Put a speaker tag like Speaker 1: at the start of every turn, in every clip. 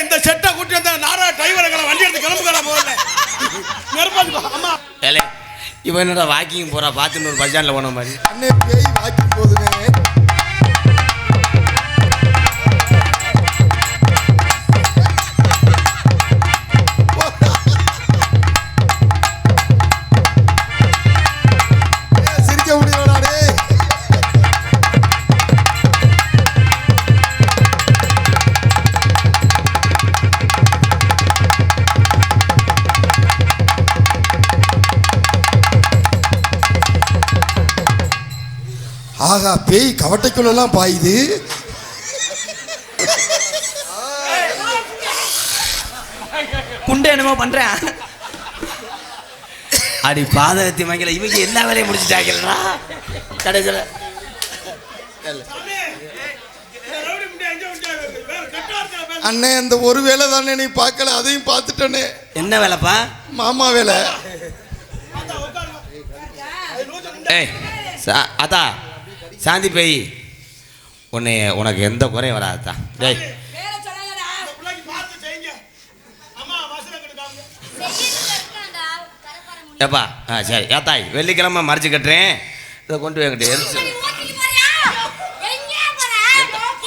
Speaker 1: இந்த செட்டை கூட்டி வந்த நாரா டிரைவருங்களை வண்டி எடுத்து கிளம்புகிறா போகல நெருப்பாச்சு அம்மா.
Speaker 2: ஏலே இவன் என்னடா வாக்கிங் போறா? பார்த்துன்னு ஒரு பஸ் ஸ்டாண்டில் போன மாதிரி.
Speaker 3: அண்ணே பேய் வாக்கிங் போகுதுனே ஆகா பேய் கவட்டைக்குள்ளெல்லாம் பாயுது.
Speaker 2: குண்டை என்னமோ பண்றேன். அடி பாதகத்தி மங்கல இவங்க எல்லா வேலையும் முடிச்சுட்டாங்களா கடைசியில்
Speaker 3: அண்ணே இந்த ஒரு வேலை தானே நீ பார்க்கல அதையும் பார்த்துட்டனே.
Speaker 2: என்ன வேலைப்பா?
Speaker 3: மாமா வேலை.
Speaker 2: ஏய் அதா சாந்தி பேய் உன்னை உனக்கு எந்த குறையும் வராதா. டேய். ஏப்பா ஆ சரி. ஏத்தாய் வெள்ளிக்கிழமை மறைச்சு கட்டுறேன். இதை கொண்டு என்கிட்ட எரிச்சு.
Speaker 4: நீ ஓட்டிட்டு போறியா? எங்கே போற?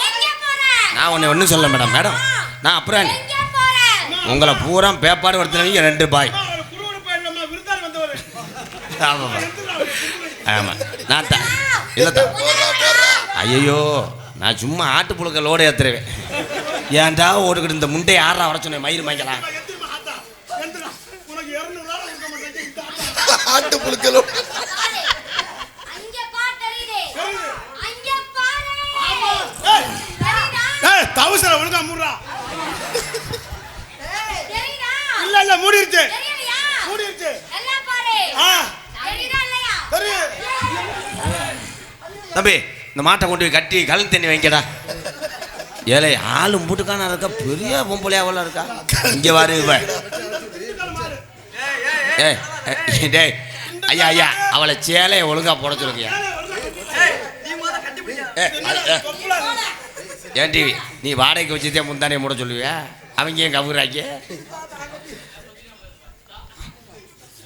Speaker 4: எங்கே போற?
Speaker 2: நான் உன்னை ஒன்றும் சொல்ல மேடம் மேடம். நான் அப்புறம்
Speaker 4: எங்கே போற?
Speaker 2: உங்களை பூரா பேப்பாடு ஒருத்தனவங்க ரெண்டு பாய். ஆமாம் ஆமாம். நான் தான் இல்லை ஐயோ நான் சும்மா ஆட்டு புழுக்க லோடு ஏற்றுருவேன் ஏன்டா ஓடுக்கிட்டு இந்த முண்டையை ஆறா வர சொன்னேன் மயிர் மங்கலாம்
Speaker 1: எந்திரமா ஆத்தா எந்திரா உனக்கு இருநூறு ரூபா கொடுக்க மாட்டேங்க இந்த ஆத்தா
Speaker 3: ஆட்டு புழுக்களோட
Speaker 4: பாரு. அங்க பாரு தெரியுதே. அங்க பாரு.
Speaker 1: ஏய்
Speaker 4: தெரியுதா?
Speaker 1: ஏய் தவசர ஒழுங்கா மூடுறா
Speaker 4: தெரியுதா?
Speaker 1: இல்ல இல்ல மூடிருச்சு
Speaker 4: தெரியலையா?
Speaker 1: மூடிருச்சு
Speaker 4: எல்லாம் பாரு.
Speaker 1: ஆ
Speaker 4: தெரியுதா இல்லையா?
Speaker 1: தெரியும்
Speaker 2: தம்பி இந்த மாட்டை கொண்டு போய் கட்டி கல் தண்ணி வைக்கடா ஏழை ஆளும் மூட்டுக்கான இருக்கா? பெரிய பொம்பளையாவெல்லாம் இருக்கா? இங்கே வாரு இவ. டேய் ஐயா ஐயா அவளை சேலையை ஒழுங்கா போட சொல்லுங்கய்யா ஏ, ஏன் டிவி நீ வாடகைக்கு வச்சுதே முந்தானே மூட சொல்லுவியா? அவங்க ஏன் கவுராக்கி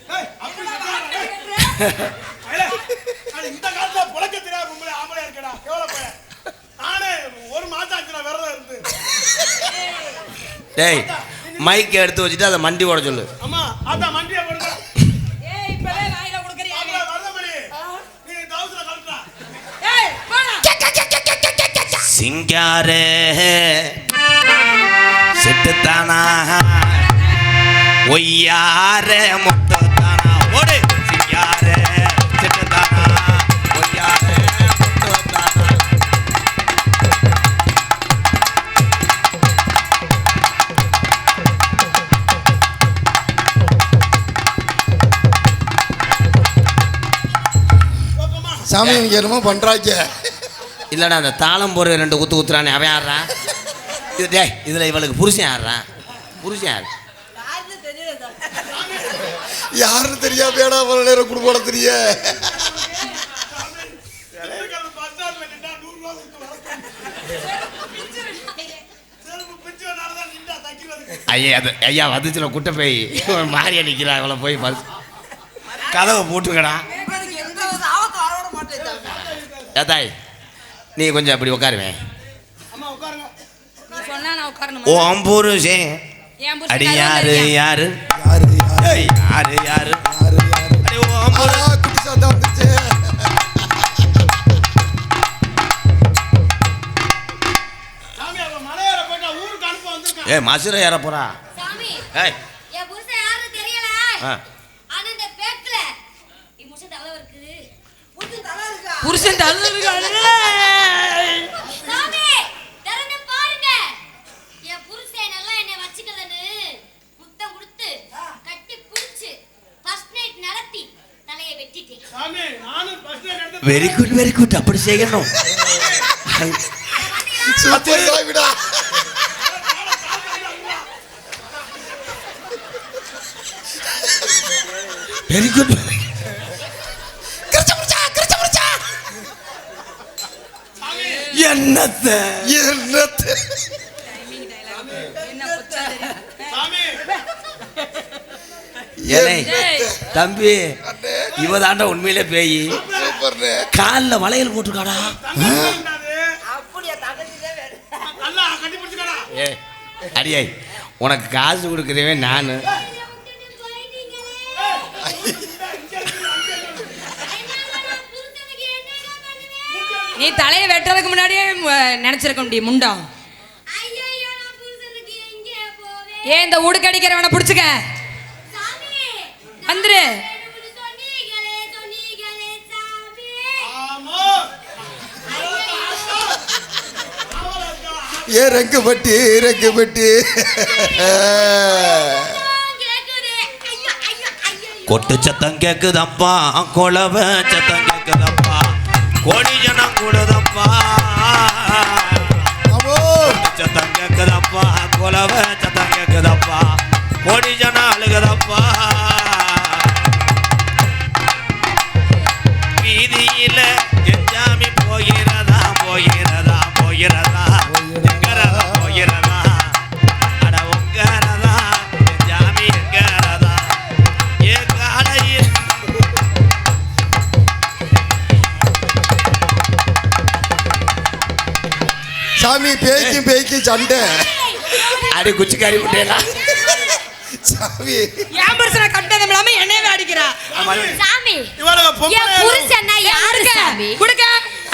Speaker 1: Ha அப்படி சொல்றாங்க. ஏய், அது இந்த காலத்துல புழைக்க தெரியாத பொம்பளை ஆம்பளையா இருக்கடா எவ்வளவு பையன் நானே ஒரு மாசம் ஆச்சுடா விரதம் இருந்து
Speaker 2: டேய் மைக்கை எடுத்து வச்சுட்டு அதை மண்டி ஓட சொல்லு.
Speaker 1: அம்மா ஆத்தா மண்டியா போடுங்க.
Speaker 3: சாமி என்னமோ பண்றாங்க
Speaker 2: இல்லடா அந்த தாளம் போடுற ரெண்டு குத்து குத்துறானே அவன் ஆடுறான் இது டேய் இதில் இவளுக்கு புருஷன் ஆடுறான் புருஷன் யாரு?
Speaker 5: யாருன்னு
Speaker 3: தெரியாமையாடா அவ்வளவு நேரம் குடும்பம் தெரிய.
Speaker 2: ஐயா அது ஐயா வந்துச்சுல குட்டை போய் மாறியா நிற்கிறா அவளை போய் கதவை போட்டுக்கடா. ஏதாய் நீ கொஞ்சம் அப்படி உட்காருவேன்
Speaker 5: என் புருஷன்
Speaker 2: அடி யாரு? யாரு?
Speaker 3: யாரு யாரு?
Speaker 2: அடி ஓம்
Speaker 3: ஆ,
Speaker 2: புரு-
Speaker 3: குட்டி சாத்தா வந்துருச்சு
Speaker 1: சாமி, அவன் மலையேற போயிட்டா ஊருக்கு அனுப்ப வந்திருக்கான்.
Speaker 2: ஏய் மசுரை ஏற போறா.
Speaker 4: சாமி
Speaker 2: ஏய்.
Speaker 1: Stand எடுத்து
Speaker 2: வெரி குட் வெரி குட் அப்படி செய்யணும். வெரி குட் என்னத்த?
Speaker 3: என்னத்தை?
Speaker 1: சாமி.
Speaker 2: ஏலே
Speaker 3: என்னத்தை?
Speaker 2: தம்பி இவ தாண்டா உண்மையிலே பேய். காலில் வளையல் போட்டுருக்காடா?
Speaker 1: தங்கச்சி என்னது?
Speaker 5: அப்படியே தங்கச்சிதான் வேணும்
Speaker 1: நல்லா கட்டி பிடிச்சுக்கடா
Speaker 2: ஏ அடியே உனக்கு காசு கொடுக்குறவன் நான்.
Speaker 6: நீ தலையை வெட்டுறதுக்கு முன்னாடியே நினைச்சிருக்க முடியும் முண்டம்
Speaker 4: ஐயையோ, நான் புருஷனுக்கு எங்கே போவேன்?
Speaker 6: ஏன் இந்த உடுக்கடிக்கிறவனை பிடிச்சுக்க வந்துரு.
Speaker 3: ஏ
Speaker 4: கேக்குது. ஐயோ, ஐயோ, ஐயையோ.
Speaker 2: கொட்டு சத்தம் கேக்குதப்பா கொலவ சத்தம் கேக்குதப்பா கோடி ஜனம் கூடுதப்பா. சத்தம் கேக்குதப்பா. கொலவ சத்தம் கேக்குதப்பா. கோடி ஜனம் அழுகுதப்பா.
Speaker 3: சாமி பேய்க்கும் பேய்க்கும் சண்டை.
Speaker 2: அடி குச்சிக்காரி விட்டேலா
Speaker 3: சாமி.
Speaker 6: என் புருஷனை கட்டதும் இல்லாம என்னையவே அடிக்கிறா.
Speaker 4: சாமி
Speaker 1: இவளுக்கு பொம்பளை
Speaker 4: என் புருஷன்னா யாரு சாமி.
Speaker 6: கொடுக்க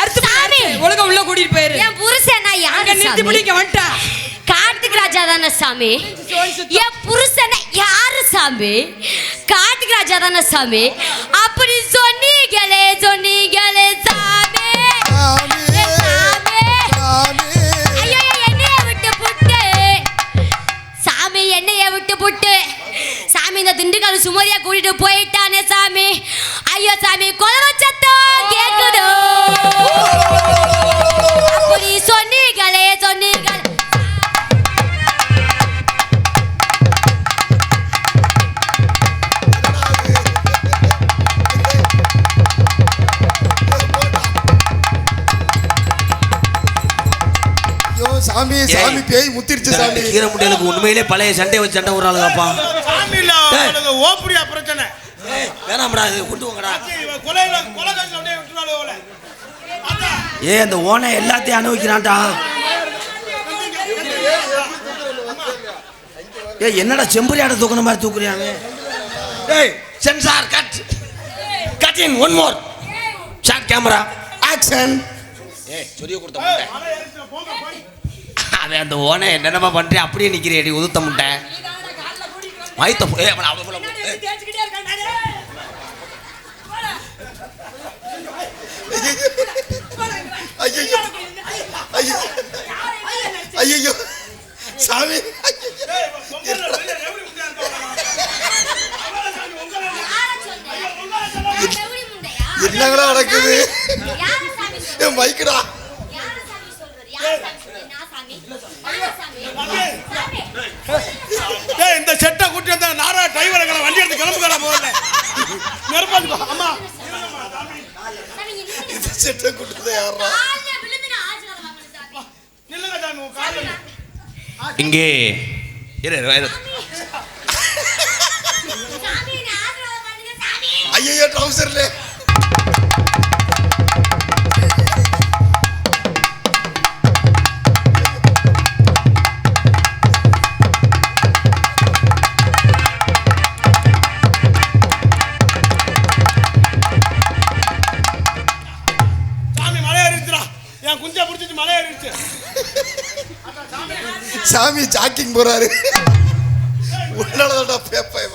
Speaker 6: அறுத்து
Speaker 4: சாமி.
Speaker 6: அறுத்து. ஒழுங்கா உள்ள கூட்டிட்டு போயிரு.
Speaker 4: என் புருஷன்னா யாரு
Speaker 6: நிறுத்தி
Speaker 4: சாமி?
Speaker 6: பிடிக்க வந்துட்டா.
Speaker 4: கார்த்திக் ராஜா தானே சாமி? என் புருஷனை யாரு சாமி? கார்த்திக் ராஜா தானே சாமி? அப்படி சொன்னீங்களே சொன்னீங்களே சாமி. புட்டு சாமி இந்த திண்டுக்கல் சுமதியா கூட்டிட்டு போயிட்டானே சாமி. சாமி
Speaker 3: சாமி பேய் முத்திருச்சு சாமி.
Speaker 2: கீரை முட்டைகளுக்கு உண்மையிலே பழைய சண்டை வச்சு சண்டை விடுறாளுங்கப்பா
Speaker 1: சாமி இல்ல ஓப்படியா பிரச்சனை.
Speaker 2: வேணாம்டா இது கொண்டு வாங்கடா.
Speaker 1: கொலையில கொலை காசு அப்படியே விட்டுறாள்
Speaker 2: ஏ அந்த ஓனை எல்லாத்தையும் அனுபவிக்கிறான்டா. ஏ என்னடா செம்பரியாட தூக்குன மாதிரி தூக்குறியாங்க ஏய் censor cut cut in one more shot camera
Speaker 3: action
Speaker 2: ஏய் சொரிய கொடுத்த முட்டை. அவன் அந்த ஓனை என்னென்னமா பண்றேன் அப்படியே நிக்கிறேடி உதுத்த முட்டை. மைத்த ஏ அவன அவ்வளவு அவ்வளவு ஏய்,
Speaker 3: ஐயோ சாமி? என்னங்கடா நடக்குது? மைக்குடா.
Speaker 1: இந்த செட்டை கூட்டி வந்தா நாரா டிரைவர் எங்களை வண்டி எடுத்து கிளம்புக்கடா முதல்ல. நெருப்பாச்சு அம்மா.
Speaker 3: இந்த செட்டை கூட்டத்தை யாரா
Speaker 4: கால்ல. விழுந்து நான் சாமி
Speaker 3: ஜாக்கிங் போறாரு. உன்னாலதான்டா பேப்பாய்.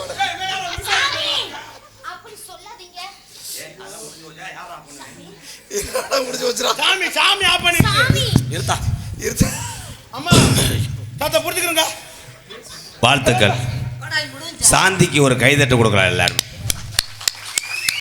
Speaker 3: என்னடா முடிச்சு வச்சுடா
Speaker 1: சாமி சாமி பண்ணிடுச்சு
Speaker 4: சாமி,
Speaker 2: இருத்தா.
Speaker 3: இருக்கு
Speaker 1: அம்மா தாத்தா பிடிச்சிக்கிறங்க
Speaker 2: வாழ்த்துக்கள். சாந்திக்கு ஒரு கைதட்டு கொடுக்கலாம் எல்லாரும்.